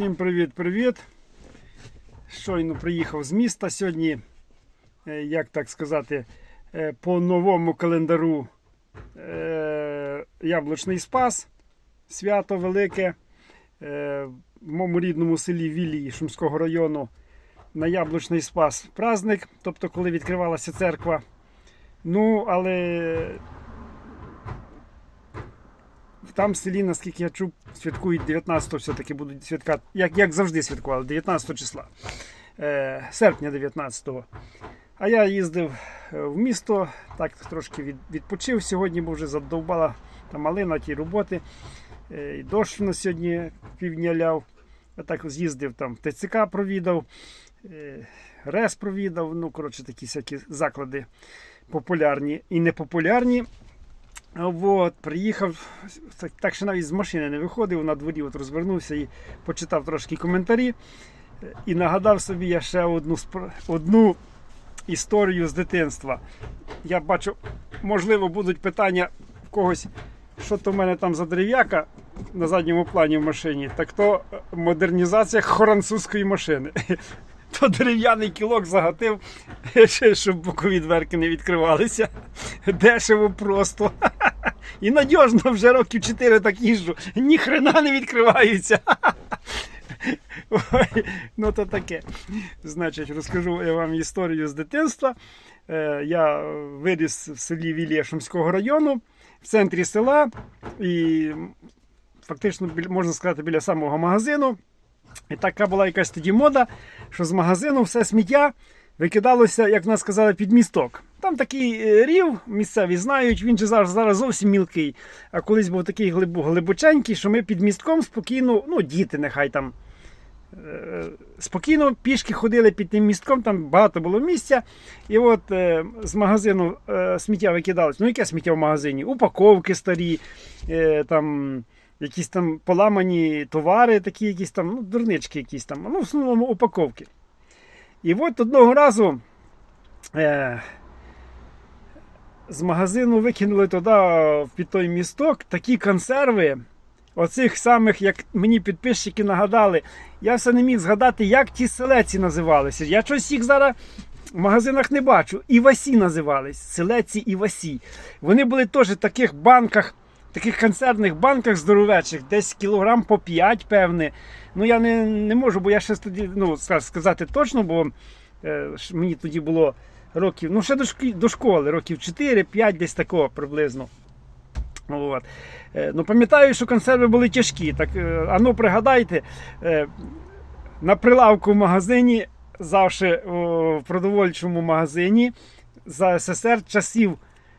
Всім привіт-привіт. Щойно приїхав з міста сьогодні, е, як так сказати, е, по новому календару е, Яблучний Спас. Свято велике. В моєму рідному селі Вілії Шумського району на Яблучний Спас праздник, тобто коли відкривалася церква. Ну, але там в селі, наскільки я чув, святкують 19-го все-таки будуть святкати, як, як завжди святкували, 19 числа, е, серпня 19-го. А я їздив е, в місто, так трошки від, відпочив сьогодні, бо вже задовбала та малина ті роботи. Е, і дощ на сьогодні півдня ляв. Я так з'їздив там в ТЦК провідав, е, РЕС провідав, ну, коротше, такі всякі заклади популярні і непопулярні. От, приїхав, так, що навіть з машини не виходив, на дворі от розвернувся і почитав трошки коментарі. І нагадав собі я ще одну, одну історію з дитинства. Я бачу, можливо, будуть питання в когось, що то в мене там за дерев'яка на задньому плані в машині, так то е, модернізація французької машини. То дерев'яний кілок загатив, щоб бокові дверки не відкривалися. Дешево просто. І надіжно вже років 4 так їжджу. Ні хрена не відкриваються. Ой, ну то таке. Значить, розкажу я вам історію з дитинства. Е, Я виріс в селі Вілія району, в центрі села, і фактично можна сказати біля самого магазину. І така була якась тоді мода, що з магазину все сміття викидалося, як нас сказали, під місток. Там такий е, рів, місцеві знають, він же зараз, зараз зовсім мілкий. А колись був такий глиб- глибоченький, що ми під містком спокійно, ну, діти нехай там. е, Спокійно пішки ходили під тим містком, там багато було місця. І от е, з магазину е, сміття викидалось. Ну, яке сміття в магазині? Упаковки старі, е, там, якісь там поламані товари, такі якісь там, ну, дурнички якісь там, ну, в основному упаковки. І от одного разу е, з магазину викинули туди під той місток такі консерви. Оцих самих, як мені підписчики нагадали, я все не міг згадати, як ті селеці називалися. Я щось їх зараз в магазинах не бачу. Івасі називались. Селеці Івасі. Вони були теж в таких банках, таких консервних банках здоровечих, десь кілограм по 5, певне. Ну я не, не можу, бо я ще тоді ну, сказати точно, бо е, мені тоді було років, ну ще до, шкі, до школи, років 4-5, десь такого приблизно. От. Е, Ну, пам'ятаю, що консерви були тяжкі. Так, е, а ну пригадайте, е, на прилавку в магазині, завжди в продовольчому магазині за СССР часів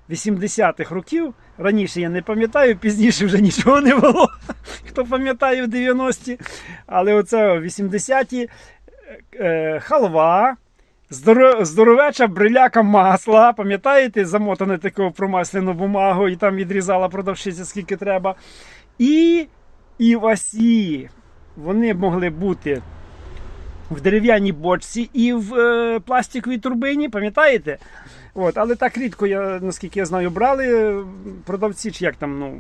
80-х років. Раніше я не пам'ятаю, пізніше вже нічого не було. Хто пам'ятає в 90-ті. Але оце 80-ті е, халва. Здоро- Здоровеча бриляка масла, пам'ятаєте, замотане такого промасляну бумагу, і там відрізала продавщиця скільки треба. І івасі. Вони могли бути в дерев'яній бочці і в е, пластиковій турбині, пам'ятаєте? От, але так рідко, я, наскільки я знаю, брали е, продавці, чи як там, ну,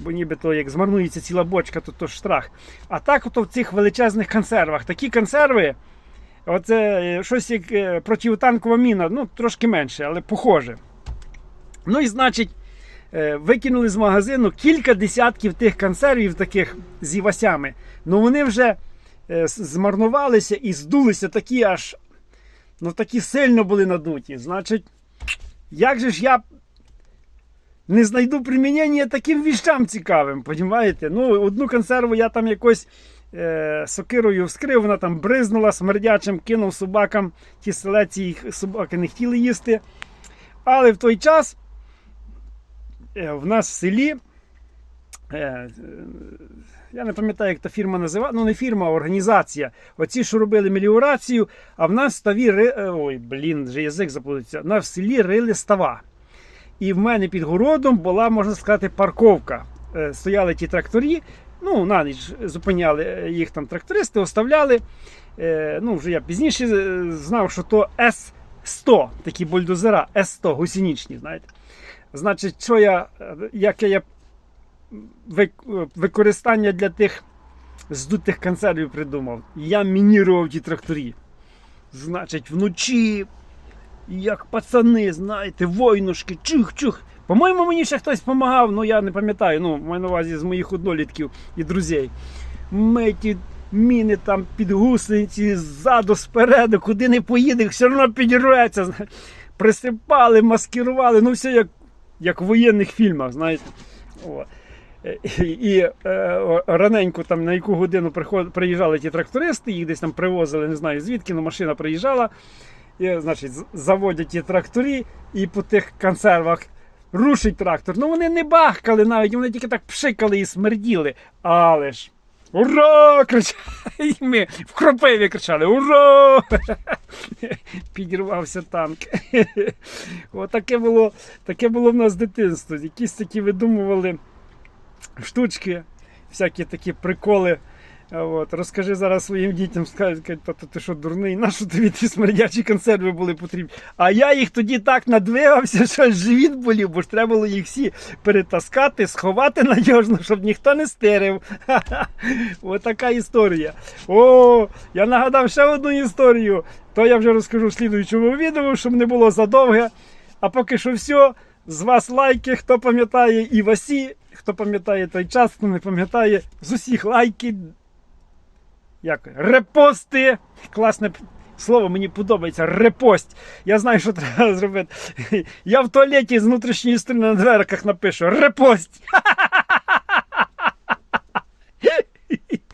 бо нібито як змарнується ціла бочка, то, то ж страх. А так, ото в цих величезних консервах. Такі консерви. Оце е, щось як е, противотанкова міна, ну трошки менше, але похоже. Ну і значить, е, викинули з магазину кілька десятків тих консервів, таких з івасями. Ну вони вже змарнувалися і здулися такі аж. Ну такі сильно були надуті. Значить, як же ж я не знайду примінення таким віщам цікавим, понімаєте? Ну, одну консерву я там якось е, сокирою вскрив, вона там бризнула смердячим, кинув собакам, ті селеці їх собаки не хотіли їсти. Але в той час е, в нас в селі. Е, е, я не пам'ятаю, як та фірма називала. Ну, не фірма, а організація. Оці, що робили меліорацію, а в нас ставі ри... е, Ой, блін, вже язик заплутався. В нас в селі рили става. І в мене під городом була, можна сказати, парковка. Стояли ті тракторі, ну, на ніч зупиняли їх там трактористи, оставляли. Ну, вже я пізніше знав, що то С-100, такі бульдозера, С-100, гусеничні, знаєте. Значить, що я, яке я використання для тих здутих консервів придумав. Я мінірував ті тракторі. Значить, вночі, як пацани, знаєте, войнушки, чух-чух. По-моєму, мені ще хтось допомагав, ну я не пам'ятаю. Ну, маю на увазі з моїх однолітків і друзей. Ми ті міни там під гусениці, ззаду, спереду, куди не поїде, все одно підірветься. Присипали, маскирували, ну все як, як в воєнних фільмах, знаєте. О. І, е, раненько там на яку годину приїжджали ті трактористи, їх десь там привозили, не знаю звідки, але машина приїжджала. І, значить, заводять ті тракторі, і по тих консервах рушить трактор. Ну вони не бахкали навіть, вони тільки так пшикали і смерділи. Але ж. Ура! кричали. І ми в кропиві кричали: Ура! Підірвався танк. Отаке було, таке було в нас дитинство. Якісь такі видумували штучки, всякі такі приколи. От, розкажи зараз своїм дітям, скажуть, кажуть, тато, ти що дурний, на що тобі ті смердячі консерви були потрібні? А я їх тоді так надвигався, що живіт болів, бо ж треба було їх всі перетаскати, сховати надіжно, щоб ніхто не стирив. Ось така історія. О, я нагадав ще одну історію. То я вже розкажу в слідуючому відео, щоб не було задовге. А поки що все. З вас лайки, хто пам'ятає і Васі, хто пам'ятає той час, хто не пам'ятає, з усіх лайки. Як? Репости. Класне слово, мені подобається. Репост. Я знаю, що треба зробити. Я в туалеті з внутрішньої сторони на дверках напишу Репост.